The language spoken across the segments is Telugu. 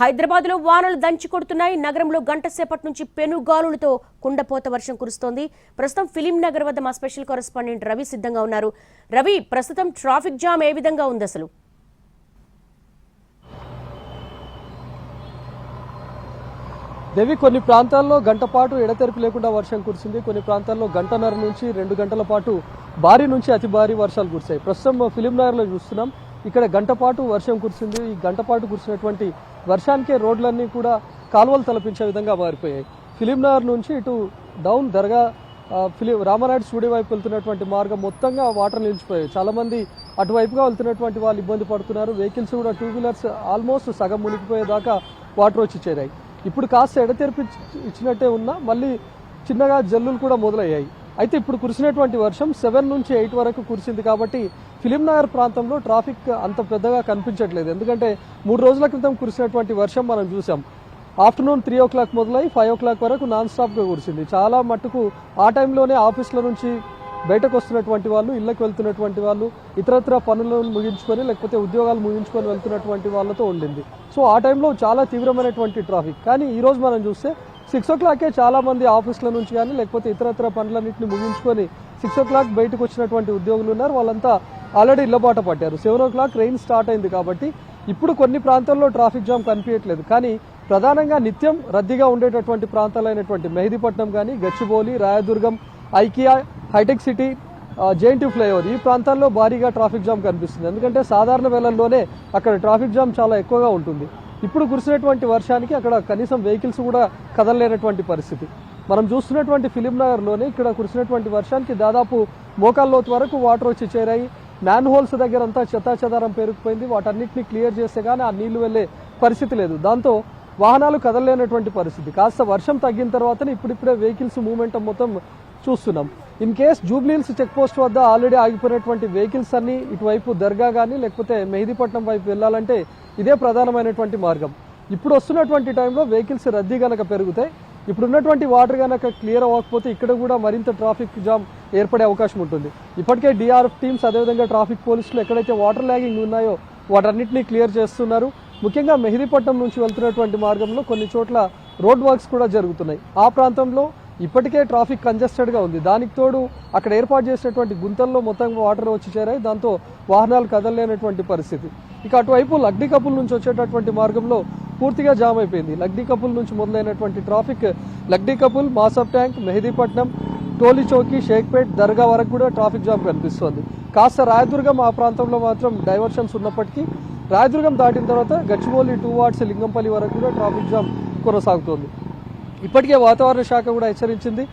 హైదరాబాద్లో వానలు దంచి కొడుతున్నాయి. నగరంలో గంట సేపటి నుంచి పెనుగాలులతో కుండపోత వర్షం కురుస్తోంది. ప్రస్తుతం ఫిలిం నగర్ వద్ద మా స్పెషల్ కరెస్పాండెంట్ రవి సిద్ధంగా ఉన్నారు. రవి ప్రస్తుతం ట్రాఫిక్ జామ్ ఏ విధంగా ఉంది అసలు? దేవి కొన్ని ప్రాంతాల్లో గంట పాటు ఎడతెరిపి లేకుండా వర్షం కురిసింది. కొన్ని ప్రాంతాల్లో గంటన్నర నుంచి రెండు గంటల పాటు భారీ నుంచి అతి భారీ వర్షాలు కురిశాయి. ప్రస్తుతం ఫిలిం నగర్లో చూస్తున్నాం. ఇక్కడ గంటపాటు వర్షం కురిసింది. ఈ గంటపాటు కురిసినటువంటి వర్షానికే రోడ్లన్నీ కూడా కాలువలు తలపించే విధంగా మారిపోయాయి. ఫిలింనగర్ నుంచి ఇటు డౌన్ దర్గా ఫిలిం రామనాయుడు స్టూడియో వైపు వెళ్తున్నటువంటి మార్గం మొత్తంగా వాటర్ నిలిచిపోయాయి. చాలామంది అటువైపుగా వెళ్తున్నటువంటి వాళ్ళు ఇబ్బంది పడుతున్నారు. వెహికల్స్ కూడా టూ వీలర్స్ ఆల్మోస్ట్ సగం మునిగిపోయేదాకా వాటర్ వచ్చి చేరాయి. ఇప్పుడు కాస్త ఎడతెరిపి ఇచ్చినట్టే ఉన్నా మళ్ళీ చిన్నగా జల్లులు కూడా మొదలయ్యాయి. అయితే ఇప్పుడు కురిసినటువంటి వర్షం సెవెన్ నుంచి ఎయిట్ వరకు కురిసింది కాబట్టి ఫిలింనగర్ ప్రాంతంలో ట్రాఫిక్ అంత పెద్దగా కనిపించట్లేదు. ఎందుకంటే మూడు రోజుల క్రితం కురిసినటువంటి వర్షం మనం చూసాం. ఆఫ్టర్నూన్ త్రీ ఓ క్లాక్ మొదలై ఫైవ్ ఓ క్లాక్ వరకు నాన్ స్టాప్గా కురిసింది. చాలా మట్టుకు ఆ టైంలోనే ఆఫీసుల నుంచి బయటకు వస్తున్నటువంటి వాళ్ళు ఇళ్ళకి వెళ్తున్నటువంటి వాళ్ళు ఇతరత్ర పనులను ముగించుకొని లేకపోతే ఉద్యోగాలు ముగించుకొని వెళ్తున్నటువంటి వాళ్ళతో ఉండింది. సో ఆ టైంలో చాలా తీవ్రమైనటువంటి ట్రాఫిక్. కానీ ఈరోజు మనం చూస్తే సిక్స్ ఓ క్లాకే చాలామంది ఆఫీసుల నుంచి కానీ లేకపోతే ఇతరత్ర పనులన్నింటిని ముగించుకొని సిక్స్ ఓ క్లాక్ బయటకు వచ్చినటువంటి ఉద్యోగులు ఉన్నారు. వాళ్ళంతా ఆల్రెడీ ఇళ్ళబాట పట్టారు seven o'clock rain start అయింది కాబట్టి ఇప్పుడు కొన్ని ప్రాంతాల్లో ట్రాఫిక్ జామ్ కనిపించట్లేదు. కానీ ప్రధానంగా నిత్యం రద్దీగా ఉండేటటువంటి ప్రాంతాలైనటువంటి మెహదీపట్నం కానీ Gachibowli Rayadurgam IKEA hitech city J N T flyover ఈ ప్రాంతాల్లో భారీగా ట్రాఫిక్ జామ్ కనిపిస్తుంది. ఎందుకంటే సాధారణ వేళల్లోనే అక్కడ ట్రాఫిక్ జామ్ చాలా ఎక్కువగా ఉంటుంది. ఇప్పుడు కురిసినటువంటి వర్షానికి అక్కడ కనీసం వెహికల్స్ కూడా కదలలేనటువంటి పరిస్థితి. మనం చూస్తున్నటువంటి ఫిలిం నగర్లోనే ఇక్కడ కురిసినటువంటి వర్షానికి దాదాపు మోకాల్లోతు వరకు వాటర్ వచ్చి చేరాయి. మ్యాన్ హోల్స్ దగ్గర అంతా చెత్తాచెదారం పేరుకుపోయింది. వాటన్నిటిని క్లియర్ చేస్తే కానీ ఆ నీళ్ళు వెళ్ళే పరిస్థితి లేదు. దాంతో వాహనాలు కదలలేనటువంటి పరిస్థితి. కాస్త వర్షం తగ్గిన తర్వాతనే ఇప్పుడిప్పుడే వెహికల్స్ మూమెంట్ మొత్తం చూస్తున్నాం. In case Jubilee Hills check post వద్ద ఆల్రెడీ ఆగిపోయినటువంటి వెహికల్స్ అన్ని ఇటువైపు దర్గా కానీ లేకపోతే మెహదీపట్నం వైపు వెళ్ళాలంటే ఇదే ప్రధానమైనటువంటి మార్గం. ఇప్పుడు వస్తున్నటువంటి టైంలో వెహికల్స్ రద్దీ గనక పెరుగుతాయి ఇప్పుడు ఉన్నటువంటి వాటర్ గనక క్లియర్ అవ్వకపోతే ఇక్కడ కూడా మరింత ట్రాఫిక్ జామ్ ఏర్పడే అవకాశం ఉంటుంది. ఇప్పటికే డిఆర్ఎఫ్ టీమ్స్ అదేవిధంగా ట్రాఫిక్ పోలీసులు ఎక్కడైతే వాటర్ ల్యాగింగ్ ఉన్నాయో వాటన్నింటినీ క్లియర్ చేస్తున్నారు. ముఖ్యంగా మెహదీపట్నం నుంచి వెళ్తున్నటువంటి మార్గంలో కొన్ని చోట్ల రోడ్ వర్క్స్ కూడా జరుగుతున్నాయి. ఆ ప్రాంతంలో ఇప్పటికే ట్రాఫిక్ కంజెస్టెడ్గా ఉంది. దానికి తోడు అక్కడ ఏర్పాటు చేసినటువంటి గుంతల్లో మొత్తం వాటర్ వచ్చి చేరాయి. దాంతో వాహనాలు కదలలేనటువంటి పరిస్థితి. ఇక అటువైపు లగ్డి కపుల్ నుంచి వచ్చేటటువంటి మార్గంలో పూర్తిగా జామ్ అయిపోయింది. లగ్డి కపుల్ నుంచి మొదలైనటువంటి ట్రాఫిక్ లగ్డి కపుల్ మాసబ్ ట్యాంక్ మెహదీపట్నం టోలీ చౌకీ షేక్పేట్ దర్గా వరకు కూడా ట్రాఫిక్ జామ్ కనిపిస్తోంది. కాస్త రాయదుర్గం ఆ ప్రాంతంలో మాత్రం డైవర్షన్స్ ఉన్నప్పటికీ రాయదుర్గం దాటిన తర్వాత గచ్చిబౌలి టూ వార్డ్స్ లింగంపల్లి వరకు కూడా ట్రాఫిక్ జామ్ కొనసాగుతోంది. ఇప్పటికే వాతావరణ శాఖ కూడా హెచ్చరించింది.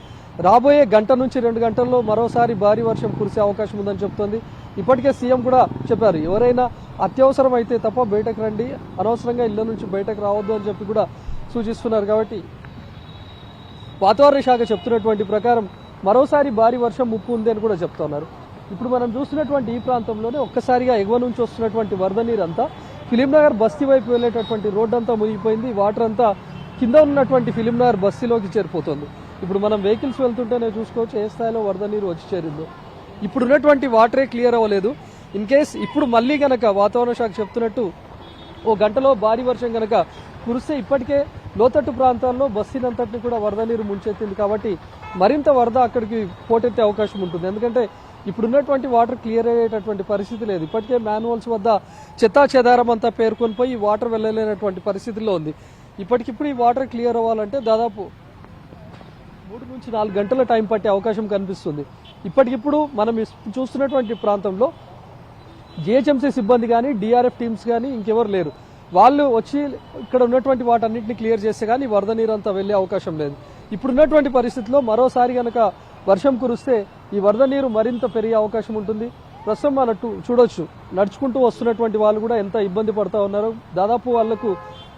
రాబోయే గంట నుంచి రెండు గంటల్లో మరోసారి భారీ వర్షం కురిసే అవకాశం ఉందని చెప్తోంది. ఇప్పటికే సీఎం కూడా చెప్పారు ఎవరైనా అత్యవసరం అయితే తప్ప బయటకు రండి అనవసరంగా ఇళ్ళ నుంచి బయటకు రావద్దు అని చెప్పి కూడా సూచిస్తున్నారు కాబట్టి. వాతావరణ శాఖ చెప్తున్నటువంటి ప్రకారం మరోసారి భారీ వర్షం ముప్పు ఉంది అని కూడా చెప్తున్నారు. ఇప్పుడు మనం చూస్తున్నటువంటి ఈ ప్రాంతంలోనే ఒక్కసారిగా ఎగువ నుంచి వస్తున్నటువంటి వరద నీరు అంతా ఫిలింనగర్ బస్తీ వైపు వెళ్ళేటటువంటి రోడ్డంతా మునిగిపోయింది. వాటర్ అంతా కింద ఉన్నటువంటి ఫిలింనార్ బస్సులోకి చేరిపోతుంది. ఇప్పుడు మనం వెహికల్స్ వెళ్తుంటేనే చూసుకోవచ్చు ఏ స్థాయిలో వరద నీరు వచ్చి చేరిందో. ఇప్పుడు ఉన్నటువంటి వాటరే క్లియర్ అవ్వలేదు. ఇన్ కేస్ ఇప్పుడు మళ్ళీ గనక వాతావరణ శాఖ చెప్తున్నట్టు ఓ గంటలో భారీ వర్షం కనుక కురిస్తే ఇప్పటికే లోతట్టు ప్రాంతాల్లో బస్సీనంతటిని కూడా వరద నీరు ముంచెత్తింది కాబట్టి మరింత వరద అక్కడికి పోటెత్తే అవకాశం ఉంటుంది. ఎందుకంటే ఇప్పుడున్నటువంటి వాటర్ క్లియర్ అయ్యేటటువంటి పరిస్థితి లేదు. ఇప్పటికే మాన్యువల్స్ వద్ద చెత్తా చెదారం అంతా పేర్కొని పోయి వాటర్ వెళ్ళలేనటువంటి పరిస్థితిలో ఉంది. ఇప్పటికిప్పుడు ఈ వాటర్ క్లియర్ అవ్వాలంటే దాదాపు మూడు నుంచి నాలుగు గంటల టైం పట్టే అవకాశం కనిపిస్తుంది. ఇప్పటికిప్పుడు మనం చూస్తున్నటువంటి ప్రాంతంలో జిహెచ్ఎంసీ సిబ్బంది కానీ డిఆర్ఎఫ్ టీమ్స్ కానీ ఇంకెవరు లేరు. వాళ్ళు వచ్చి ఇక్కడ ఉన్నటువంటి వాటన్నిటిని క్లియర్ చేస్తే కానీ వరద నీరు అంతా వెళ్ళే అవకాశం లేదు. ఇప్పుడున్నటువంటి పరిస్థితిలో మరోసారి కనుక వర్షం కురిస్తే ఈ వరద నీరు మరింత పెరిగే అవకాశం ఉంటుంది. ప్రస్తుతం మన చూడొచ్చు. నడుచుకుంటూ వస్తున్నటువంటి వాళ్ళు కూడా ఎంత ఇబ్బంది పడతా ఉన్నారు దాదాపు వాళ్ళకు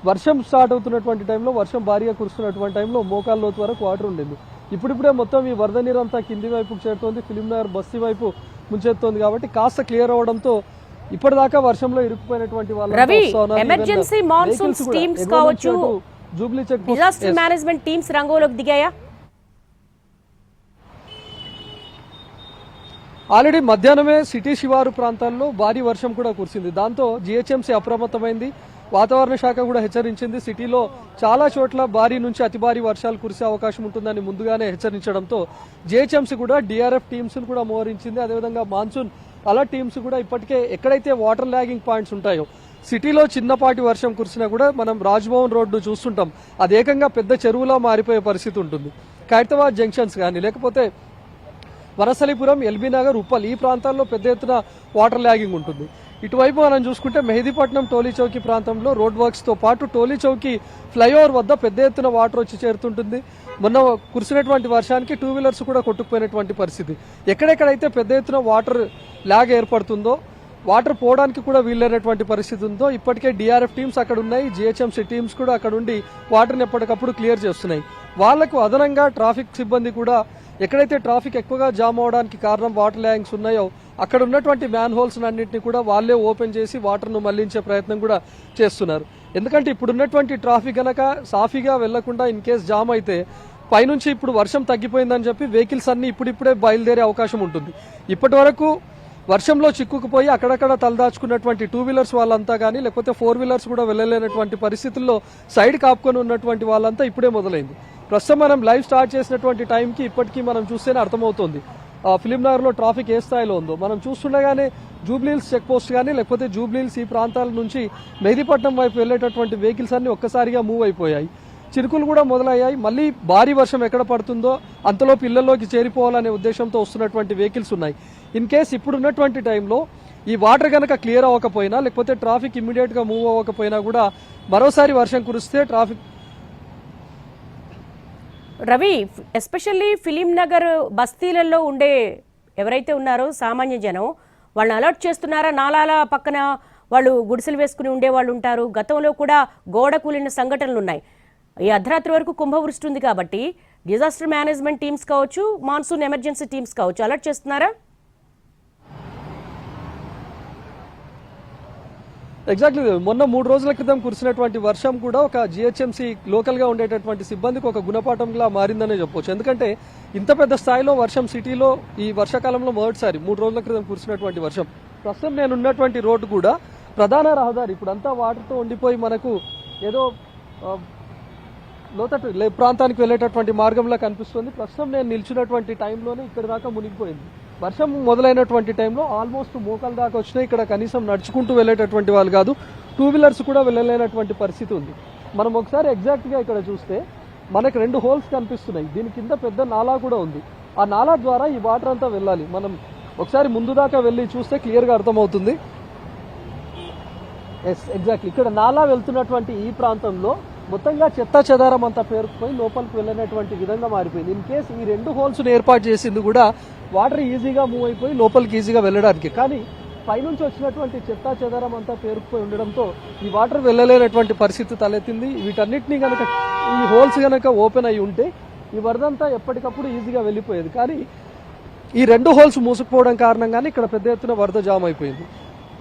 వర్షం స్టార్ట్ అవుతున్నటువంటి టైంలో వర్షం భారీగా కురుస్తున్నటువంటి టైంలో మోకాళ్ళ లోతు వరకు వాటర్ ఉండింది. ఇప్పుడిప్పుడే మొత్తం ఈ వరద నీరు అంతా కింది వైపుకు చేరుతోంది ఫిలిం నగర్ బస్తీ వైపు ముంచెత్తోంది కాబట్టి కాస్త క్లియర్ అవడంతో ఇప్పటిదాకా వర్షంలో ఇరుక్కుపోయినటువంటి వాళ్ళు కావచ్చు, Jubilee check disaster management teams రంగంలోకి దిగాయా? ఆల్రెడీ మధ్యాహ్నమే సిటీ శివారు ప్రాంతాల్లో భారీ వర్షం కూడా కురిసింది. దాంతో జిహెచ్ఎంసీ అప్రమత్తమైంది. వాతావరణ శాఖ కూడా హెచ్చరించింది. సిటీలో చాలా చోట్ల భారీ నుంచి అతి భారీ వర్షాలు కురిసే అవకాశం ఉంటుందని ముందుగానే హెచ్చరించడంతో జిహెచ్ఎంసీ కూడా డిఆర్ఎఫ్ టీమ్స్ కూడా మోహరించింది. అదేవిధంగా మాన్సూన్ అలర్ట్ టీమ్స్ కూడా ఇప్పటికే ఎక్కడైతే వాటర్ ల్యాగింగ్ పాయింట్స్ ఉంటాయో సిటీలో చిన్నపాటి వర్షం కురిసినా కూడా మనం రాజ్భవన్ రోడ్డు చూస్తుంటాం. అది ఏకంగా పెద్ద చెరువులా మారిపోయే పరిస్థితి ఉంటుంది. ఖైరతాబాద్ జంక్షన్స్ కానీ లేకపోతే వనసలిపురం ఎల్బీ నగర్ ఉప్పల్ ఈ ప్రాంతాల్లో పెద్ద ఎత్తున వాటర్ ల్యాగింగ్ ఉంటుంది. ఇటువైపు మనం చూసుకుంటే మెహదీపట్నం టోలీ చౌకీ ప్రాంతంలో రోడ్ వర్క్స్తో పాటు టోలీ చౌకీ ఫ్లైఓవర్ వద్ద పెద్ద ఎత్తున వాటర్ వచ్చి చేరుతుంటుంది. మొన్న కురిసినటువంటి వర్షానికి టూ వీలర్స్ కూడా కొట్టుకుపోయినటువంటి పరిస్థితి. ఎక్కడెక్కడైతే పెద్ద ఎత్తున వాటర్ ల్యాగ్ ఏర్పడుతుందో వాటర్ పోవడానికి కూడా వీలైనటువంటి పరిస్థితి ఉందో ఇప్పటికే డిఆర్ఎఫ్ టీమ్స్ అక్కడ ఉన్నాయి. జిహెచ్ఎంసీ టీమ్స్ కూడా అక్కడ ఉండి వాటర్ని ఎప్పటికప్పుడు క్లియర్ చేస్తున్నాయి. వాళ్ళకు అదనంగా ట్రాఫిక్ సిబ్బంది కూడా ఎక్కడైతే ట్రాఫిక్ ఎక్కువగా జామ్ అవడానికి కారణం వాటర్ ల్యాంగ్స్ ఉన్నాయో అక్కడ ఉన్నటువంటి మ్యాన్ హోల్స్ అన్నింటినీ కూడా వాళ్ళే ఓపెన్ చేసి వాటర్ను మళ్ళించే ప్రయత్నం కూడా చేస్తున్నారు. ఎందుకంటే ఇప్పుడున్నటువంటి ట్రాఫిక్ గనక సాఫీగా వెళ్ళకుండా ఇన్ కేస్ జామ్ అయితే పైనుంచి ఇప్పుడు వర్షం తగ్గిపోయిందని చెప్పి వెహికల్స్ అన్ని ఇప్పుడిప్పుడే బయలుదేరే అవకాశం ఉంటుంది. ఇప్పటి వరకు వర్షంలో చిక్కుకుపోయి అక్కడక్కడ తలదాచుకున్నటువంటి టూ వీలర్స్ వాళ్ళంతా కానీ లేకపోతే ఫోర్ వీలర్స్ కూడా వెళ్ళలేనటువంటి పరిస్థితుల్లో సైడ్ కాపుకొని ఉన్నటువంటి వాళ్ళంతా ఇప్పుడే మొదలైంది. ప్రస్తుతం మనం లైవ్ స్టార్ట్ చేసినటువంటి టైంకి ఇప్పటికీ మనం చూస్తేనే అర్థమవుతుంది. ఆ నగర్లో ట్రాఫిక్ ఏ స్థాయిలో ఉందో. మనం చూస్తుండగానే జూబ్లీహిల్స్ చెక్ పోస్ట్ కానీ లేకపోతే జూబ్లీహిల్స్ ఈ ప్రాంతాల నుంచి మెహదీపట్నం వైపు వెళ్ళేటటువంటి వెహికల్స్ అన్ని ఒక్కసారిగా మూవ్ అయిపోయాయి. చిరుకులు కూడా మొదలయ్యాయి. మళ్ళీ భారీ వర్షం ఎక్కడ పడుతుందో అంతలో పిల్లల్లోకి చేరిపోవాలనే ఉద్దేశంతో వస్తున్నటువంటి వెహికల్స్ ఉన్నాయి. ఇన్ కేస్ ఇప్పుడున్నటువంటి టైంలో ఈ వాటర్ కనుక క్లియర్ అవ్వకపోయినా లేకపోతే ట్రాఫిక్ ఇమ్మీడియట్గా మూవ్ అవ్వకపోయినా కూడా మరోసారి వర్షం కురిస్తే traffic Ravi especially film Nagar బస్తీలలో ఉండే ఎవరైతే ఉన్నారో సామాన్య జనం వాళ్ళని అలర్ట్ చేస్తున్నారా? నాలాల పక్కన వాళ్ళు గుడిసెలు వేసుకుని ఉండే వాళ్ళు ఉంటారు. గతంలో కూడా గోడ కూలిన సంఘటనలు ఉన్నాయి. ఈ అర్ధరాత్రి వరకు కుంభవృష్టి ఉంది కాబట్టి డిజాస్టర్ మేనేజ్మెంట్ టీమ్స్ కావచ్చు మాన్సూన్ ఎమర్జెన్సీ టీమ్స్ కావచ్చు అలర్ట్ చేస్తున్నారా? ఎగ్జాక్ట్లీ మొన్న మూడు రోజుల క్రితం కురిసినటువంటి వర్షం కూడా ఒక జిహెచ్ఎంసీ లోకల్గా ఉండేటటువంటి సిబ్బందికి ఒక గుణపాఠంలా మారిందనే చెప్పొచ్చు. ఎందుకంటే ఇంత పెద్ద స్థాయిలో వర్షం సిటీలో ఈ వర్షాకాలంలో మొదటిసారి మూడు రోజుల క్రితం కురిసినటువంటి వర్షం. ప్రస్తుతం నేను ఉన్నటువంటి రోడ్డు కూడా ప్రధాన రహదారి. ఇప్పుడంతా వాటర్తో ఉండిపోయి మనకు ఏదో లోతట్టు లే ప్రాంతానికి వెళ్ళేటటువంటి మార్గంలో కనిపిస్తుంది. ప్రస్తుతం నేను నిల్చున్నటువంటి టైంలోనే ఇక్కడ దాకా మునిగిపోయింది. వర్షం మొదలైనటువంటి టైంలో ఆల్మోస్ట్ మోకాల దాకా వచ్చినాయి ఇక్కడ కనీసం నడుచుకుంటూ వెళ్ళేటటువంటి వాళ్ళు కాదు. టూ వీలర్స్ కూడా వెళ్ళలేనటువంటి పరిస్థితి ఉంది. మనం ఒకసారి ఎగ్జాక్ట్గా ఇక్కడ చూస్తే మనకు రెండు హోల్స్ కనిపిస్తున్నాయి. దీని కింద పెద్ద నాలా కూడా ఉంది. ఆ నాలా ద్వారా ఈ వాటర్ అంతా వెళ్ళాలి. మనం ఒకసారి ముందు దాకా వెళ్ళి చూస్తే క్లియర్గా అర్థమవుతుంది. ఎస్ ఎగ్జాక్ట్లీ ఇక్కడ నాలా వెళ్తున్నటువంటి ఈ ప్రాంతంలో మొత్తంగా చెత్త చెదారం అంతా పేరుకుపోయి లోపలికి వెళ్ళినటువంటి విధంగా మారిపోయింది. ఇన్ కేస్ ఈ రెండు హోల్స్ను ఏర్పాటు చేసింది కూడా వాటర్ ఈజీగా మూవ్ అయిపోయి లోపలికి ఈజీగా వెళ్ళడానికి. కానీ పైనుంచి వచ్చినటువంటి చెత్త చెదారం అంతా పేరుకుపోయి ఉండడంతో ఈ వాటర్ వెళ్ళలేనటువంటి పరిస్థితి తలెత్తింది. వీటన్నిటిని కనుక ఈ హోల్స్ కనుక ఓపెన్ అయి ఉంటే ఈ వరదంతా ఎప్పటికప్పుడు ఈజీగా వెళ్ళిపోయేది. కానీ ఈ రెండు హోల్స్ మూసుకుపోవడం కారణంగానే ఇక్కడ పెద్ద ఎత్తున వరద జామ్ అయిపోయింది.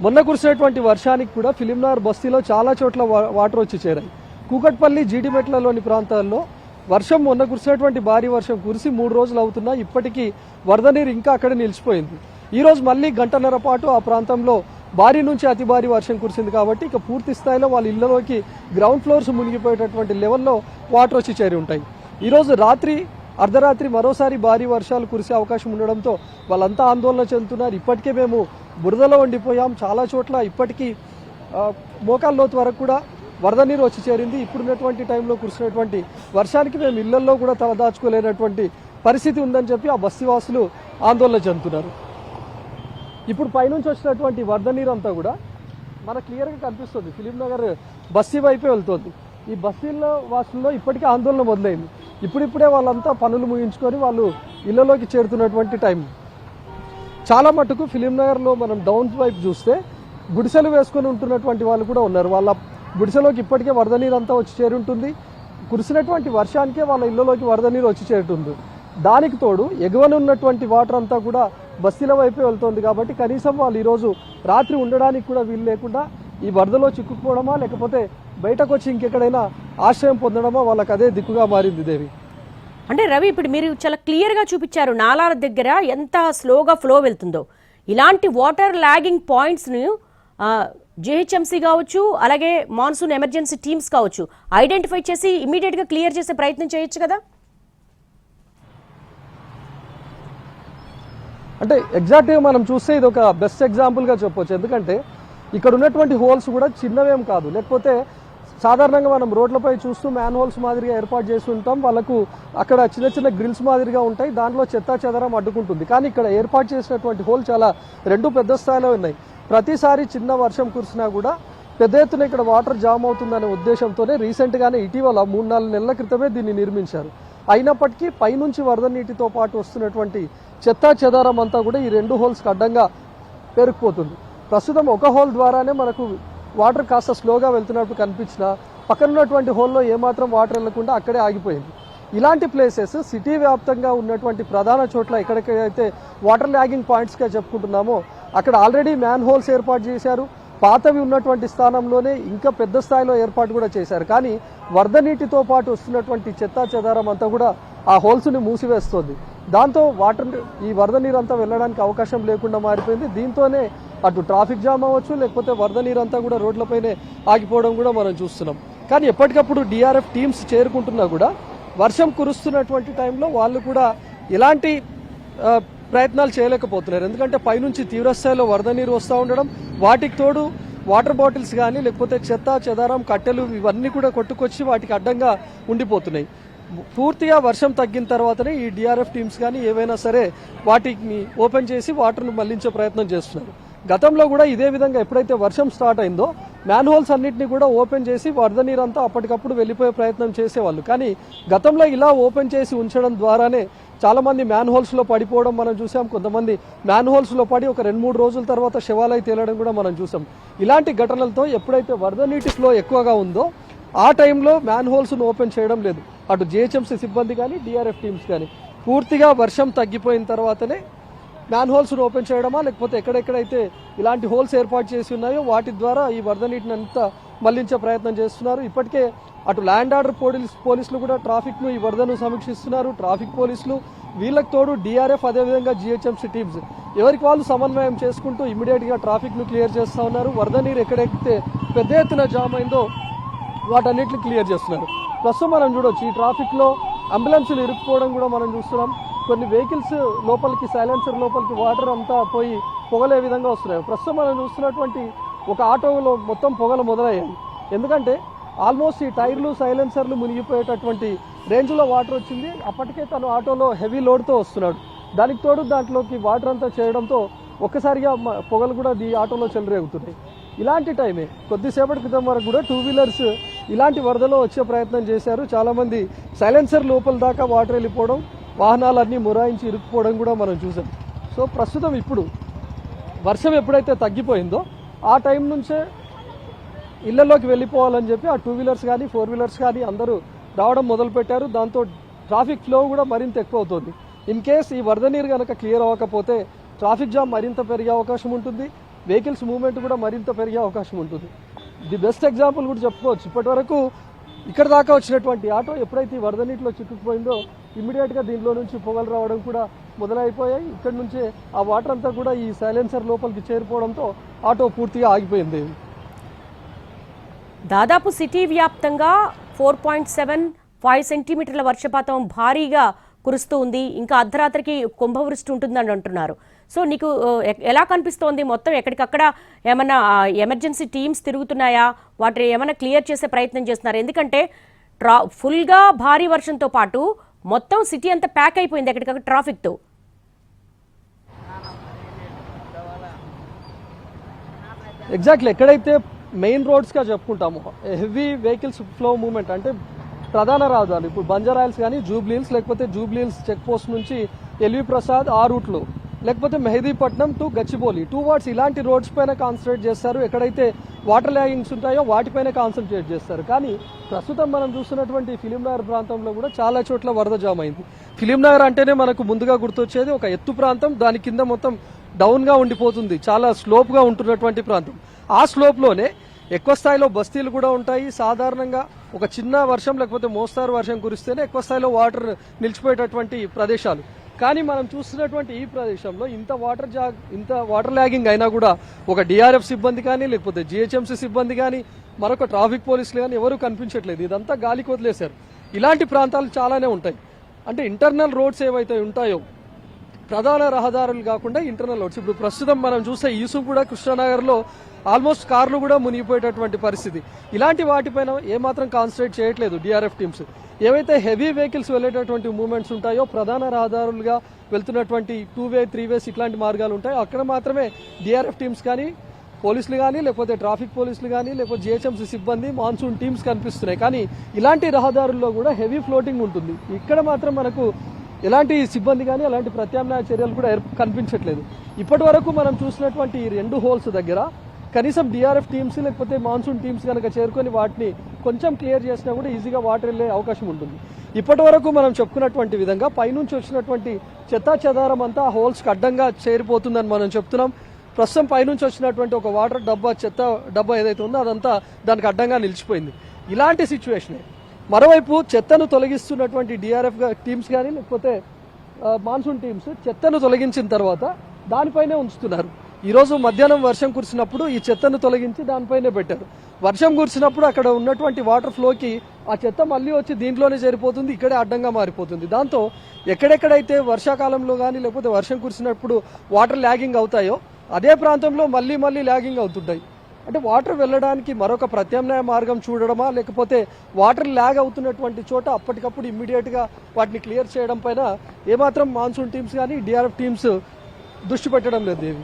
మొన్న కురిసినటువంటి వర్షానికి కూడా ఫిలింనార్ బస్తీలో చాలా చోట్ల వాటర్ వచ్చి చేరాయి. కూకట్పల్లి జీడిమెట్లలోని ప్రాంతాల్లో వర్షం మొన్న కురిసినటువంటి భారీ వర్షం కురిసి మూడు రోజులు అవుతున్నా ఇప్పటికీ వరద నీరు ఇంకా అక్కడే నిలిచిపోయింది. ఈ రోజు మళ్ళీ గంటన్నర పాటు ఆ ప్రాంతంలో భారీ నుంచి అతి భారీ వర్షం కురిసింది కాబట్టి ఇక పూర్తి స్థాయిలో వాళ్ళ ఇళ్ళలోకి గ్రౌండ్ ఫ్లోర్స్ మునిగిపోయేటటువంటి లెవెల్లో వాటర్ వచ్చి చేరి ఉంటాయి. ఈ రోజు రాత్రి అర్ధరాత్రి మరోసారి భారీ వర్షాలు కురిసే అవకాశం ఉండడంతో వాళ్ళంతా ఆందోళన చెందుతున్నారు. ఇప్పటికే మేము బురదలో ఉండిపోయాం. చాలా చోట్ల ఇప్పటికీ మోకాళ్ళ లోతు వరకు కూడా వరద నీరు వచ్చి చేరింది. ఇప్పుడున్నటువంటి టైంలో కురిసినటువంటి వర్షానికి మేము ఇళ్ళల్లో కూడా తలదాచుకోలేనటువంటి పరిస్థితి ఉందని చెప్పి ఆ బస్తీవాసులు ఆందోళన చెందుతున్నారు. ఇప్పుడు పైనుంచి వచ్చినటువంటి వరద నీరు అంతా కూడా మనకు క్లియర్గా కనిపిస్తుంది. ఫిలిం నగర్ బస్తీ వైపే వెళ్తుంది. ఈ బస్తీల్లో వాసుల్లో ఇప్పటికే ఆందోళన మొదలైంది. ఇప్పుడిప్పుడే వాళ్ళంతా పనులు ముగించుకొని వాళ్ళు ఇళ్ళలోకి చేరుతున్నటువంటి టైం. చాలా మటుకు ఫిలిం నగర్లో మనం డౌన్ వైపు చూస్తే గుడిసెలు వేసుకొని ఉంటున్నటువంటి వాళ్ళు కూడా ఉన్నారు. వాళ్ళ గుడిసెలోకి ఇప్పటికే వరద నీరు అంతా వచ్చి చేరుంటుంది. కురిసినటువంటి వర్షానికే వాళ్ళ ఇళ్ళలోకి వరద నీరు వచ్చి చేరుతుంది. దానికి తోడు ఎగువన ఉన్నటువంటి వాటర్ అంతా కూడా బస్తీల వైపే వెళ్తోంది కాబట్టి కనీసం వాళ్ళు ఈరోజు రాత్రి ఉండడానికి కూడా వీలు లేకుండా ఈ వరదలో చిక్కుకుపోవడమా లేకపోతే బయటకు వచ్చి ఇంకెక్కడైనా ఆశ్రయం పొందడమా వాళ్ళకి అదే దిక్కుగా మారింది దేవి. అంటే రవి ఇప్పుడు మీరు చాలా క్లియర్గా చూపించారు నాలాల దగ్గర ఎంత స్లోగా ఫ్లో వెళ్తుందో. ఇలాంటి వాటర్ లాగింగ్ పాయింట్స్ను జిహెచ్ఎంసీ కావచ్చు అలాగే మాన్సూన్ ఎమర్జెన్సీ టీమ్స్ కావచ్చు ఐడెంటిఫై చేసి ఇమీడియట్గా క్లియర్ చేసే ప్రయత్నం చేయొచ్చు కదా? అంటే ఎగ్జాక్ట్గా మనం చూస్తే ఇది ఒక బెస్ట్ ఎగ్జాంపుల్గా చెప్పొచ్చు. ఎందుకంటే ఇక్కడ ఉన్నటువంటి హోల్స్ కూడా చిన్నవేం కాదు. లేకపోతే సాధారణంగా మనం రోడ్లపై చూస్తూ మ్యాన్ హోల్స్ మాదిరిగా ఏర్పాటు చేసి ఉంటాం. వాళ్ళకు అక్కడ చిన్న చిన్న గ్రిల్స్ మాదిరిగా ఉంటాయి. దాంట్లో చెత్తా చెదరం అడ్డుకుంటుంది. కానీ ఇక్కడ ఏర్పాటు చేసినటువంటి హోల్ చాలా రెండు పెద్ద స్థాయిలో ఉన్నాయి. ప్రతిసారి చిన్న వర్షం కురిసినా కూడా పెద్ద ఎత్తున ఇక్కడ వాటర్ జామ్ అవుతుందనే ఉద్దేశంతోనే రీసెంట్గానే ఇటీవల మూడు నాలుగు నెలల క్రితమే దీన్ని నిర్మించారు. అయినప్పటికీ పైనుంచి వరద నీటితో పాటు వస్తున్నటువంటి చెత్తా చెదారం అంతా కూడా ఈ రెండు హోల్స్కి అడ్డంగా పేరుకుపోతుంది. ప్రస్తుతం ఒక హోల్ ద్వారానే మనకు వాటర్ కాస్త స్లోగా వెళ్తున్నట్టు కనిపించిన పక్కన ఉన్నటువంటి హోల్లో ఏమాత్రం వాటర్ వెళ్ళకుండా అక్కడే ఆగిపోయింది. ఇలాంటి ప్లేసెస్ సిటీ వ్యాప్తంగా ఉన్నటువంటి ప్రధాన చోట్ల ఎక్కడికైతే వాటర్ ల్యాగింగ్ పాయింట్స్గా చెప్పుకుంటున్నామో అక్కడ ఆల్రెడీ మ్యాన్ హోల్స్ ఏర్పాటు చేశారు. పాతవి ఉన్నటువంటి స్థానంలోనే ఇంకా పెద్ద స్థాయిలో ఏర్పాటు కూడా చేశారు. కానీ వరద నీటితో పాటు వస్తున్నటువంటి చెత్తా చెదారం అంతా కూడా ఆ హోల్స్ని మూసివేస్తుంది. దాంతో వాటర్ ఈ వరద నీరు అంతా వెళ్ళడానికి అవకాశం లేకుండా మారిపోయింది. దీంతోనే అటు ట్రాఫిక్ జామ్ అవ్వచ్చు లేకపోతే వరద నీరు అంతా కూడా రోడ్లపైనే ఆగిపోవడం కూడా మనం చూస్తున్నాం. కానీ ఎప్పటికప్పుడు డిఆర్ఎఫ్ టీమ్స్ చేరుకుంటున్నా కూడా వర్షం కురుస్తున్నటువంటి టైంలో వాళ్ళు కూడా ఎలాంటి ప్రయత్నాలు చేయలేకపోతున్నారు. ఎందుకంటే పైనుంచి తీవ్రస్థాయిలో వరద నీరు వస్తూ ఉండడం వాటికి తోడు వాటర్ బాటిల్స్ కానీ లేకపోతే చెత్త చెదారం కట్టెలు ఇవన్నీ కూడా కొట్టుకొచ్చి వాటికి అడ్డంగా ఉండిపోతున్నాయి. పూర్తిగా వర్షం తగ్గిన తర్వాతనే ఈ డిఆర్ఎఫ్ టీమ్స్ కానీ ఏవైనా సరే వాటిని ఓపెన్ చేసి వాటర్ను మళ్ళించే ప్రయత్నం చేస్తున్నారు. గతంలో కూడా ఇదే విధంగా ఎప్పుడైతే వర్షం స్టార్ట్ అయిందో మ్యాన్ హోల్స్ అన్నింటినీ కూడా ఓపెన్ చేసి వరద నీరంతా అప్పటికప్పుడు వెళ్ళిపోయే ప్రయత్నం చేసేవాళ్ళు. కానీ గతంలో ఇలా ఓపెన్ చేసి ఉంచడం ద్వారానే చాలామంది మ్యాన్హోల్స్లో పడిపోవడం మనం చూసాం. కొంతమంది మ్యాన్హోల్స్లో పడి ఒక రెండు మూడు రోజుల తర్వాత శివాలయ తేలడం కూడా మనం చూసాం. ఇలాంటి ఘటనలతో ఎప్పుడైతే వరద నీటి ఫ్లో ఎక్కువగా ఉందో ఆ టైంలో మ్యాన్హోల్స్ను ఓపెన్ చేయడం లేదు. అటు జిహెచ్ఎంసీ సిబ్బంది కానీ డిఆర్ఎఫ్ టీమ్స్ కానీ పూర్తిగా వర్షం తగ్గిపోయిన తర్వాతనే మ్యాన్ హోల్స్ను ఓపెన్ చేయడమా? లేకపోతే ఎక్కడెక్కడైతే ఇలాంటి హోల్స్ ఏర్పాటు చేసి ఉన్నాయో వాటి ద్వారా ఈ వరద నీటిని అంతా మళ్ళించే ప్రయత్నం చేస్తున్నారు. ఇప్పటికే అటు ల్యాండ్ ఆర్డర్ పోలీస్ పోలీసులు కూడా ట్రాఫిక్ను ఈ వరదను సమీక్షిస్తున్నారు. ట్రాఫిక్ పోలీసులు వీళ్ళకి తోడు డిఆర్ఎఫ్ అదేవిధంగా జిహెచ్ఎంసీ టీమ్స్. ఎవరికి వాళ్ళు సమన్వయం చేసుకుంటూ ఇమీడియట్గా ట్రాఫిక్ను క్లియర్ చేస్తూ ఉన్నారు. వరద నీరు ఎక్కడెక్కితే పెద్ద ఎత్తున జామ్ అయిందో వాటన్నిటిని క్లియర్ చేస్తున్నారు. ప్రస్తుతం మనం చూడొచ్చు ఈ ట్రాఫిక్లో అంబులెన్సులు ఇరుక్కుపోవడం కూడా మనం చూస్తున్నాం. కొన్ని వెహికల్స్ లోపలికి సైలెన్సర్ లోపలికి వాటర్ అంతా పోయి పొగలే విధంగా వస్తున్నాయి. ప్రస్తుతం మనం చూస్తున్నటువంటి ఒక ఆటోలో మొత్తం పొగలు మొదలయ్యాయి. ఎందుకంటే ఆల్మోస్ట్ ఈ టైర్లు సైలెన్సర్లు మునిగిపోయేటటువంటి రేంజ్లో వాటర్ వచ్చింది. అప్పటికే తను ఆటోలో హెవీ లోడ్తో వస్తున్నాడు. దానికి తోడు దాంట్లోకి వాటర్ అంతా చేయడంతో ఒక్కసారిగా పొగలు కూడా ఈ ఆటోలో చెలరేగుతున్నాయి. ఇలాంటి టైమే కొద్దిసేపటి క్రితం వరకు కూడా టూ వీలర్స్ ఇలాంటి వరదలో వచ్చే ప్రయత్నం చేశారు. చాలామంది సైలెన్సర్ లోపల దాకా వాటర్ వెళ్ళిపోవడం వాహనాలన్నీ మురాయించి ఇరుక్కుపోవడం కూడా మనం చూసాం. సో ప్రస్తుతం ఇప్పుడు వర్షం ఎప్పుడైతే తగ్గిపోయిందో ఆ టైం నుంచే ఇళ్ళలోకి వెళ్ళిపోవాలని చెప్పి ఆ టూ వీలర్స్ కానీ ఫోర్ వీలర్స్ కానీ అందరూ రావడం మొదలుపెట్టారు. దాంతో ట్రాఫిక్ ఫ్లో కూడా మరింత ఎక్కువ అవుతుంది ఇన్ కేస్ ఈ వరద నీరు కనుక క్లియర్ అవ్వకపోతే ట్రాఫిక్ జామ్ మరింత పెరిగే అవకాశం ఉంటుంది. వెహికల్స్ మూవ్మెంట్ కూడా మరింత పెరిగే అవకాశం ఉంటుంది. ది బెస్ట్ ఎగ్జాంపుల్ కూడా చెప్పుకోవచ్చు. ఇప్పటి వరకు ఇక్కడ దాకా వచ్చినటువంటి ఆటో ఎప్పుడైతే ఈ వరద నీటిలో చిక్కుకుపోయిందో ఇమ్మీడియట్గా దీంట్లో నుంచి పొగలు రావడం కూడా మొదలైపోయాయి. ఇక్కడ నుంచే ఆ వాటర్ అంతా కూడా ఈ సైలెన్సర్ లోపలికి చేరిపోవడంతో ఆటో పూర్తిగా ఆగిపోయింది. దాదాపు సిటీ వ్యాప్తంగా ఫోర్ పాయింట్ సెవెన్ ఫైవ్ సెంటీమీటర్ల వర్షపాతం భారీగా కురుస్తూ ఉంది. ఇంకా అర్ధరాత్రికి కుంభవృష్టి ఉంటుందని అంటున్నారు. సో నీకు ఎలా కనిపిస్తోంది? మొత్తం ఎక్కడికక్కడ ఏమన్నా ఎమర్జెన్సీ టీమ్స్ తిరుగుతున్నాయా? వాటిని ఏమైనా క్లియర్ చేసే ప్రయత్నం చేస్తున్నారు. ఎందుకంటే ట్రా ఫుల్గా భారీ వర్షంతో పాటు మొత్తం సిటీ అంతా ప్యాక్ అయిపోయింది ఎక్కడికక్కడ ట్రాఫిక్తో. ఎగ్జాక్ట్లీ ఎక్కడైతే మెయిన్ రోడ్స్గా చెప్పుకుంటాము హెవీ వెహికల్స్ ఫ్లో మూమెంట్ అంటే ప్రధాన రహదారులు ఇప్పుడు బంజారాయిల్స్ కానీ జూబ్లీహిల్స్ లేకపోతే జూబ్లీహిల్స్ చెక్ పోస్ట్ నుంచి ఎల్వి ప్రసాద్ ఆ రూట్లో. లేకపోతే Mehdipatnam to Gachibowli. Towards ఇలాంటి రోడ్స్ పైన కాన్సన్ట్రేట్ చేస్తారు. ఎక్కడైతే వాటర్ ల్యాగింగ్స్ ఉంటాయో వాటిపైన కాన్సన్ట్రేట్ చేస్తారు. కానీ ప్రస్తుతం మనం చూస్తున్నటువంటి ఫిలింనగర్ ప్రాంతంలో కూడా చాలా చోట్ల వరద జామ్ అయింది. ఫిలింనగర్ అంటేనే మనకు ముందుగా గుర్తొచ్చేది ఒక ఎత్తు ప్రాంతం. దాని కింద మొత్తం డౌన్గా ఉండిపోతుంది. చాలా స్లోప్గా ఉంటున్నటువంటి ప్రాంతం. ఆ స్లోప్లోనే ఎక్కువ స్థాయిలో బస్తీలు కూడా ఉంటాయి. సాధారణంగా ఒక చిన్న వర్షం లేకపోతే మోస్తారు వర్షం కురిస్తేనే ఎక్కువ స్థాయిలో వాటర్ నిలిచిపోయేటటువంటి ప్రదేశాలు. కానీ మనం చూస్తున్నటువంటి ఈ ప్రదేశంలో ఇంత వాటర్ జా ఇంత వాటర్ ల్యాగింగ్ అయినా కూడా ఒక డిఆర్ఎఫ్ సిబ్బంది కానీ లేకపోతే జిహెచ్ఎంసీ సిబ్బంది కానీ మరొక ట్రాఫిక్ పోలీసులు కానీ ఎవరు కనిపించట్లేదు. ఇదంతా గాలికి వదిలేశారు. ఇలాంటి ప్రాంతాలు చాలానే ఉంటాయి. అంటే ఇంటర్నల్ రోడ్స్ ఏవైతే ఉంటాయో ప్రధాన రహదారులు కాకుండా ఇంటర్నల్ రోడ్స్. ఇప్పుడు ప్రస్తుతం మనం చూస్తే ఈసు కూడా కృష్ణానగర్లో ఆల్మోస్ట్ కార్లు కూడా మునిగిపోయేటటువంటి పరిస్థితి. ఇలాంటి వాటిపైన ఏమాత్రం కాన్సన్ట్రేట్ చేయట్లేదు డిఆర్ఎఫ్ టీమ్స్ ఏవైతే హెవీ వెహికల్స్ వెళ్ళేటటువంటి మూమెంట్స్ ఉంటాయో ప్రధాన రహదారులుగా వెళ్తున్నటువంటి టూ వే త్రీ వేస్ ఇట్లాంటి మార్గాలు ఉంటాయో. అక్కడ మాత్రమే డిఆర్ఎఫ్ టీమ్స్ కానీ పోలీసులు కానీ లేకపోతే ట్రాఫిక్ పోలీసులు కానీ లేకపోతే జిహెచ్ఎంసీ సిబ్బంది మాన్సూన్ టీమ్స్ కనిపిస్తున్నాయి. కానీ ఇలాంటి రహదారుల్లో కూడా హెవీ ఫ్లోటింగ్ ఉంటుంది. ఇక్కడ మాత్రం మనకు ఎలాంటి సిబ్బంది కానీ అలాంటి ప్రత్యామ్నాయ చర్యలు కూడా ఏర్ప- కనిపించట్లేదు. ఇప్పటి వరకు మనం చూసినటువంటి ఈ రెండు హోల్స్ దగ్గర కనీసం డిఆర్ఎఫ్ టీమ్స్ లేకపోతే మాన్సూన్ టీమ్స్ కనుక చేరుకొని వాటిని కొంచెం క్లియర్ చేసినా కూడా ఈజీగా వాటర్ వెళ్ళే అవకాశం ఉంటుంది. ఇప్పటి వరకు మనం చెప్పుకున్నటువంటి విధంగా పైనుంచి వచ్చినటువంటి చెత్తా చెదారం అంతా హోల్స్కి అడ్డంగా చేరిపోతుందని మనం చెప్తున్నాం. ప్రస్తుతం పైనుంచి వచ్చినటువంటి ఒక వాటర్ డబ్బా చెత్త డబ్బా ఏదైతే ఉందో అదంతా దానికి అడ్డంగా నిలిచిపోయింది. ఇలాంటి సిచ్యువేషనే మరోవైపు చెత్తను తొలగిస్తున్నటువంటి డిఆర్ఎఫ్ టీమ్స్ కానీ లేకపోతే మాన్సూన్ టీమ్స్ చెత్తను తొలగించిన తర్వాత దానిపైనే ఉంచుతున్నారు. ఈరోజు మధ్యాహ్నం వర్షం కురిసినప్పుడు ఈ చెత్తను తొలగించి దానిపైనే పెట్టారు. వర్షం కురిసినప్పుడు అక్కడ ఉన్నటువంటి వాటర్ ఫ్లోకి ఆ చెత్త మళ్ళీ వచ్చి దీంట్లోనే చేరిపోతుంది ఇక్కడే అడ్డంగా మారిపోతుంది. దాంతో ఎక్కడెక్కడైతే వర్షాకాలంలో కానీ లేకపోతే వర్షం కురిసినప్పుడు వాటర్ ల్యాగింగ్ అవుతాయో అదే ప్రాంతంలో మళ్ళీ మళ్ళీ ల్యాగింగ్ అవుతుంటాయి. అంటే వాటర్ వెళ్ళడానికి మరొక ప్రత్యామ్నాయ మార్గం చూడడమా లేకపోతే వాటర్ ల్యాగ్ అవుతున్నటువంటి చోట అప్పటికప్పుడు ఇమ్మీడియట్గా వాటిని క్లియర్ చేయడం పైన ఏమాత్రం మాన్సూన్ టీమ్స్ కానీ డిఆర్ఎఫ్ టీమ్స్ దృష్టి పెట్టడం లేదు దేవి.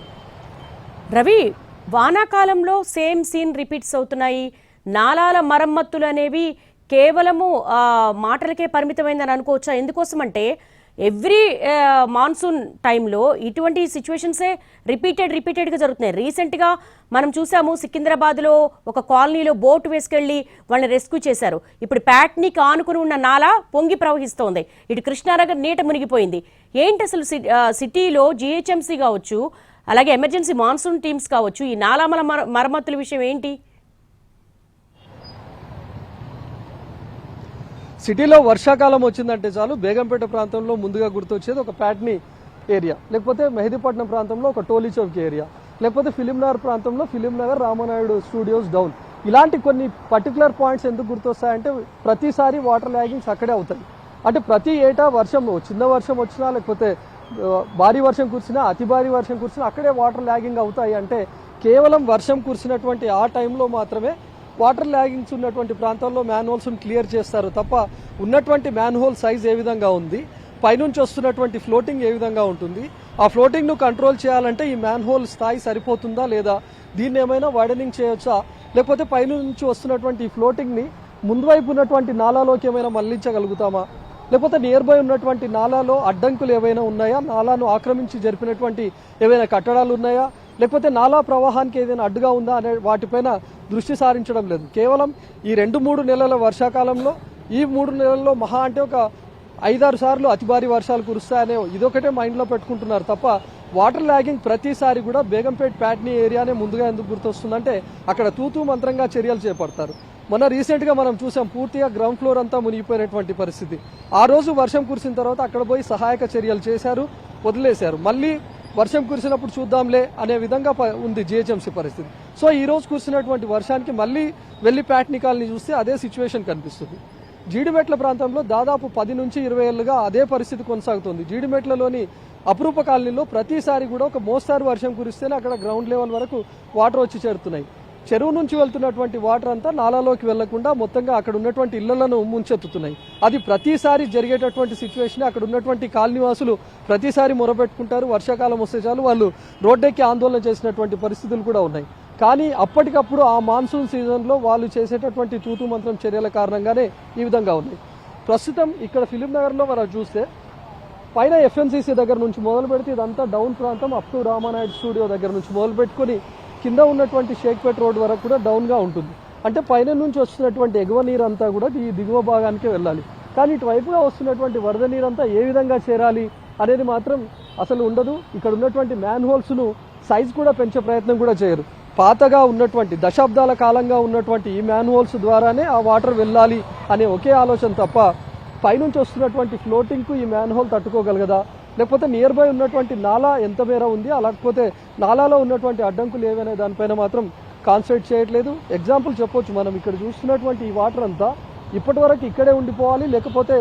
రవి వానాకాలంలో సేమ్ సీన్ రిపీట్స్ అవుతున్నాయి. నాలాల మరమ్మతులు అనేవి కేవలము మాటలకే పరిమితమైందని అనుకోవచ్చా? ఎందుకోసం అంటే ఎవ్రీ మాన్సూన్ టైంలో ఇటువంటి సిచ్యువేషన్సే రిపీటెడ్ రిపీటెడ్గా జరుగుతున్నాయి. రీసెంట్గా మనం చూసాము సికింద్రాబాద్లో ఒక కాలనీలో బోటు వేసుకెళ్ళి వాళ్ళని రెస్క్యూ చేశారు. ఇప్పుడు ప్యాట్ని ఆనుకుని ఉన్న నాల పొంగి ప్రవహిస్తోంది. ఇటు కృష్ణానగర్ నీట మునిగిపోయింది. ఏంటి అసలు సి- సిటీలో జిహెచ్ఎంసీ కావచ్చు అలాగే ఎమర్జెన్సీ మాన్సూన్ టీమ్స్ కావచ్చు ఈ నాలామల మరమ్మతుల విషయం ఏంటి? సిటీలో వర్షాకాలం వచ్చిందంటే చాలు. బేగంపేట ప్రాంతంలో ముందుగా గుర్తొచ్చేది ఒక ప్యాట్నీ ఏరియా. లేకపోతే మెహదీపట్నం ప్రాంతంలో ఒక టోలీ చౌక్ ఏరియా. లేకపోతే ఫిలింనగర్ ప్రాంతంలో ఫిలింనగర్ రామనాయుడు స్టూడియోస్ డౌన్. ఇలాంటి కొన్ని పర్టికులర్ పాయింట్స్ ఎందుకు గుర్తొస్తాయంటే ప్రతిసారి వాటర్ ల్యాగింగ్స్ అక్కడే అవుతాయి. అంటే ప్రతి ఏటా వర్షం చిన్న వర్షం వచ్చినా లేకపోతే భారీ వర్షం కురిసినా అతి భారీ వర్షం కురిసినా అక్కడే వాటర్ ల్యాగింగ్ అవుతాయి. అంటే కేవలం వర్షం కురిసినటువంటి ఆ టైంలో మాత్రమే వాటర్ ల్యాగింగ్స్ ఉన్నటువంటి ప్రాంతాల్లో మ్యాన్హోల్స్ క్లియర్ చేస్తారు. తప్ప ఉన్నటువంటి మ్యాన్హోల్ సైజ్ ఏ విధంగా ఉంది పైనుంచి వస్తున్నటువంటి ఫ్లోటింగ్ ఏ విధంగా ఉంటుంది ఆ ఫ్లోటింగ్ను కంట్రోల్ చేయాలంటే ఈ మ్యాన్హోల్ స్థాయి సరిపోతుందా లేదా దీన్ని ఏమైనా వైడనింగ్ చేయొచ్చా? లేకపోతే పైనుంచి వస్తున్నటువంటి ఈ ఫ్లోటింగ్ ముందు వైపు ఉన్నటువంటి నాలాలోకి ఏమైనా మళ్ళించగలుగుతామా? లేకపోతే నియర్ బై ఉన్నటువంటి నాలాలో అడ్డంకులు ఏవైనా ఉన్నాయా? నాలాను ఆక్రమించి జరిపినటువంటి ఏవైనా కట్టడాలు ఉన్నాయా? లేకపోతే నాలా ప్రవాహానికి ఏదైనా అడ్డుగా ఉందా అనే వాటిపైన దృష్టి సారించడం లేదు. కేవలం ఈ రెండు మూడు నెలల వర్షాకాలంలో ఈ మూడు నెలల్లో మహా అంటే ఒక ఐదారు సార్లు అతి భారీ వర్షాలు కురుస్తాయనే ఇదొకటే మైండ్లో పెట్టుకుంటున్నారు తప్ప వాటర్ ల్యాగింగ్ ప్రతిసారి కూడా బేగంపేట్ ప్యాట్నీ ఏరియానే ముందుగా ఎందుకు గుర్తొస్తుందంటే అక్కడ తూతూ మంత్రంగా చర్యలు చేపడతారు. మొన్న రీసెంట్గా మనం చూసాం పూర్తిగా గ్రౌండ్ ఫ్లోర్ అంతా మునిగిపోయినటువంటి పరిస్థితి. ఆ రోజు వర్షం కురిసిన తర్వాత అక్కడ పోయి సహాయక చర్యలు చేశారు వదిలేశారు. మళ్ళీ వర్షం కురిసినప్పుడు చూద్దాంలే అనే విధంగా ఉంది జిహెచ్ఎంసీ పరిస్థితి. సో ఈ రోజు కురిసినటువంటి వర్షానికి మళ్ళీ వెళ్ళి ప్యాట్నికాల్ని చూస్తే అదే సిచ్యువేషన్ కనిపిస్తుంది. జీడిమెట్ల ప్రాంతంలో దాదాపు పది నుంచి ఇరవై ఏళ్ళుగా అదే పరిస్థితి కొనసాగుతుంది. జీడిమెట్లలోని అపురూప కాలనీలో ప్రతిసారి కూడా ఒక మోస్తారు వర్షం కురిస్తేనే అక్కడ గ్రౌండ్ లెవెల్ వరకు వాటర్ వచ్చి చేరుతున్నాయి. చెరువు నుంచి వెళ్తున్నటువంటి వాటర్ అంతా నాలాలోకి వెళ్ళకుండా మొత్తంగా అక్కడ ఉన్నటువంటి ఇళ్ళను ముంచెత్తుతున్నాయి. అది ప్రతిసారి జరిగేటటువంటి సిచ్యువేషన్ అక్కడ ఉన్నటువంటి కాలనీవాసులు ప్రతిసారి మొరపెట్టుకుంటారు. వర్షాకాలం వస్తే చాలు వాళ్ళు రోడ్డెక్కి ఆందోళన చేసినటువంటి పరిస్థితులు కూడా ఉన్నాయి. కానీ అప్పటికప్పుడు ఆ మాన్సూన్ సీజన్లో వాళ్ళు చేసేటటువంటి తూతు మంత్రం చర్యల కారణంగానే ఈ విధంగా ఉన్నాయి. ప్రస్తుతం ఇక్కడ ఫిలిం నగర్లో మనం చూస్తే పైన ఎఫ్ఎన్సీసీ దగ్గర నుంచి మొదలు పెడితే ఇదంతా డౌన్ ప్రాంతం అప్ టు రామానాయుడు స్టూడియో దగ్గర నుంచి మొదలు పెట్టుకొని కింద ఉన్నటువంటి షేక్పేట్ రోడ్ వరకు కూడా డౌన్గా ఉంటుంది. అంటే పైన నుంచి వస్తున్నటువంటి ఎగువ నీరు అంతా కూడా ఈ దిగువ భాగానికి వెళ్ళాలి. కానీ ఇటువైపుగా వస్తున్నటువంటి వరద నీరంతా ఏ విధంగా చేరాలి అనేది మాత్రం అసలు ఉండదు. ఇక్కడ ఉన్నటువంటి మ్యాన్ హోల్స్ను సైజ్ కూడా పెంచే ప్రయత్నం కూడా చేయరు. పాతగా ఉన్నటువంటి దశాబ్దాల కాలంగా ఉన్నటువంటి ఈ మ్యాన్హోల్స్ ద్వారానే ఆ వాటర్ వెళ్ళాలి అనే ఒకే ఆలోచన తప్ప పైనుంచి వస్తున్నటువంటి ఫ్లోటింగ్కు ఈ మ్యాన్ హోల్ తట్టుకోగలగదా? లేకపోతే నియర్ బై ఉన్నటువంటి నాలా ఎంత మేర ఉంది? లేకపోతే నాలాలో ఉన్నటువంటి అడ్డంకులు ఏవైనా దానిపైన మాత్రం కాన్సన్ట్రేట్ చేయట్లేదు. ఎగ్జాంపుల్ చెప్పొచ్చు మనం. ఇక్కడ చూస్తున్నటువంటి ఈ వాటర్ అంతా ఇప్పటి వరకు ఇక్కడే ఉండిపోవాలి. లేకపోతే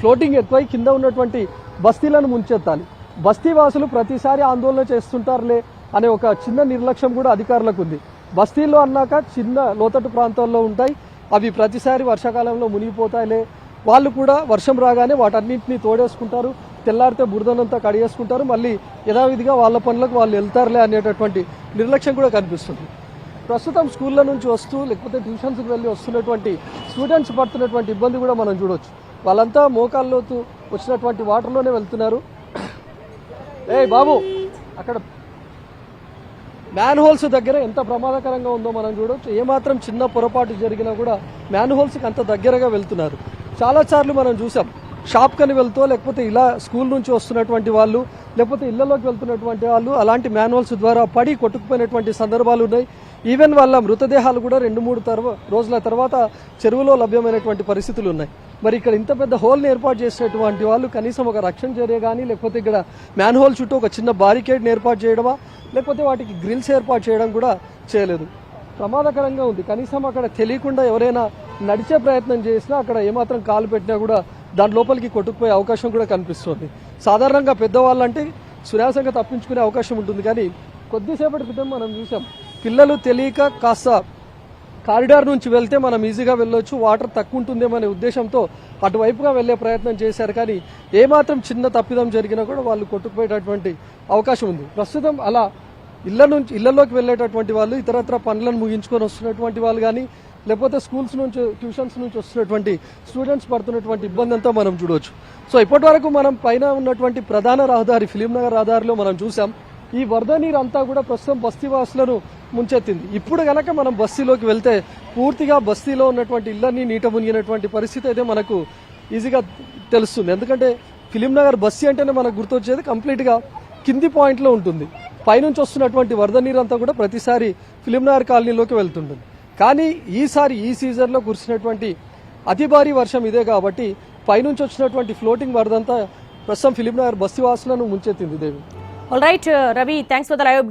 ఫ్లోటింగ్ ఎక్కువై కింద ఉన్నటువంటి బస్తీలను ముంచెత్తాలి. బస్తీ వాసులు ప్రతిసారి ఆందోళన చేస్తుంటారులే అనే ఒక చిన్న నిర్లక్ష్యం కూడా అధికారులకు ఉంది. బస్తీల్లో అన్నాక చిన్న లోతట్టు ప్రాంతాల్లో ఉంటాయి. అవి ప్రతిసారి వర్షాకాలంలో మునిగిపోతాయిలే. వాళ్ళు కూడా వర్షం రాగానే వాటన్నింటినీ తోడేసుకుంటారు తెల్లారితే బురదనంతా కడిగేసుకుంటారు మళ్ళీ యథావిధిగా వాళ్ళ పనులకు వాళ్ళు వెళ్తారులే అనేటటువంటి నిర్లక్ష్యం కూడా కనిపిస్తుంది. ప్రస్తుతం స్కూళ్ళ నుంచి వస్తూ లేకపోతే ట్యూషన్స్కి వెళ్ళి వస్తున్నటువంటి స్టూడెంట్స్ పడుతున్నటువంటి ఇబ్బంది కూడా మనం చూడవచ్చు వాళ్ళంతా మోకాల్లోతు వచ్చినటువంటి వాటర్లోనే వెళ్తున్నారు. ఏ బాబు అక్కడ మ్యాన్ హోల్స్ దగ్గర ఎంత ప్రమాదకరంగా ఉందో మనం చూడవచ్చు ఏమాత్రం చిన్న పొరపాటు జరిగినా కూడా మ్యాన్ హోల్స్కి అంత దగ్గరగా వెళ్తున్నారు. చాలా సార్లు మనం చూసాం షాప్ కని వెళ్తూ లేకపోతే ఇలా స్కూల్ నుంచి వస్తున్నటువంటి వాళ్ళు లేకపోతే ఇళ్ళలోకి వెళ్తున్నటువంటి వాళ్ళు అలాంటి మాన్యువల్స్ ద్వారా పడి కొట్టుకుపోయినటువంటి సందర్భాలు ఉన్నాయి. ఈవెన్ వాళ్ళ మృతదేహాలు కూడా రెండు మూడు తర్వా రోజుల తర్వాత చెరువులో లభ్యమైనటువంటి పరిస్థితులు ఉన్నాయి. మరి ఇక్కడ ఇంత పెద్ద హోల్ని ఏర్పాటు చేసినటువంటి వాళ్ళు కనీసం ఒక రక్షణ చర్య కానీ లేకపోతే ఇక్కడ మ్యాన్ హోల్ చుట్టూ ఒక చిన్న బారికేడ్ని ఏర్పాటు చేయడమా లేకపోతే వాటికి గ్రిల్స్ ఏర్పాటు చేయడం కూడా చేయలేదు. ప్రమాదకరంగా ఉంది. కనీసం అక్కడ తెలియకుండా ఎవరైనా నడిచే ప్రయత్నం చేసినా అక్కడ ఏమాత్రం కాలు పెట్టినా కూడా దాని లోపలికి కొట్టుకుపోయే అవకాశం కూడా కనిపిస్తుంది. సాధారణంగా పెద్దవాళ్ళంటే సునాయాసంగా తప్పించుకునే అవకాశం ఉంటుంది. కానీ కొద్దిసేపటి క్రితం మనం చూసాం పిల్లలు తెలియక కాస్త కారిడార్ నుంచి వెళ్తే మనం ఈజీగా వెళ్ళొచ్చు వాటర్ తక్కువ ఉంటుందేమనే ఉద్దేశంతో అటువైపుగా వెళ్ళే ప్రయత్నం చేశారు. కానీ ఏమాత్రం చిన్న తప్పిదం జరిగినా కూడా వాళ్ళు కొట్టుకుపోయేటటువంటి అవకాశం ఉంది. ప్రస్తుతం అలా ఇళ్ళ నుంచి ఇళ్ళలోకి వెళ్ళేటటువంటి వాళ్ళు ఇతరత్ర పనులను ముగించుకొని వస్తున్నటువంటి వాళ్ళు కానీ లేకపోతే స్కూల్స్ నుంచి ట్యూషన్స్ నుంచి వస్తున్నటువంటి స్టూడెంట్స్ పడుతున్నటువంటి ఇబ్బంది అంతా మనం చూడవచ్చు సో ఇప్పటి వరకు మనం పైన ఉన్నటువంటి ప్రధాన రహదారి ఫిలిం నగర్ రహదారిలో మనం చూసాం ఈ వరద నీరు అంతా కూడా ప్రస్తుతం బస్తీవాసులను ముంచెత్తింది. ఇప్పుడు గనక మనం బస్తీలోకి వెళ్తే పూర్తిగా బస్తీలో ఉన్నటువంటి ఇళ్ళన్నీ నీట మునిగినటువంటి పరిస్థితి అయితే మనకు ఈజీగా తెలుస్తుంది. ఎందుకంటే ఫిలిం నగర్ బస్తీ అంటేనే మనకు గుర్తొచ్చేది కంప్లీట్గా కింది పాయింట్లో ఉంటుంది. పైనుంచి వస్తున్నటువంటి వరద నీరు అంతా కూడా ప్రతిసారి ఫిలింనగర్ కాలనీలోకి వెళ్తుంటుంది. కానీ ఈసారి ఈ సీజన్లో కురిసినటువంటి అతి భారీ వర్షం ఇదే కాబట్టి పైనుంచి వచ్చినటువంటి ఫ్లోటింగ్ వరదంతా ప్రస్తుతం Filmnagar Nagar ముంచెత్తింది Devi. All right Ravi thanks for the live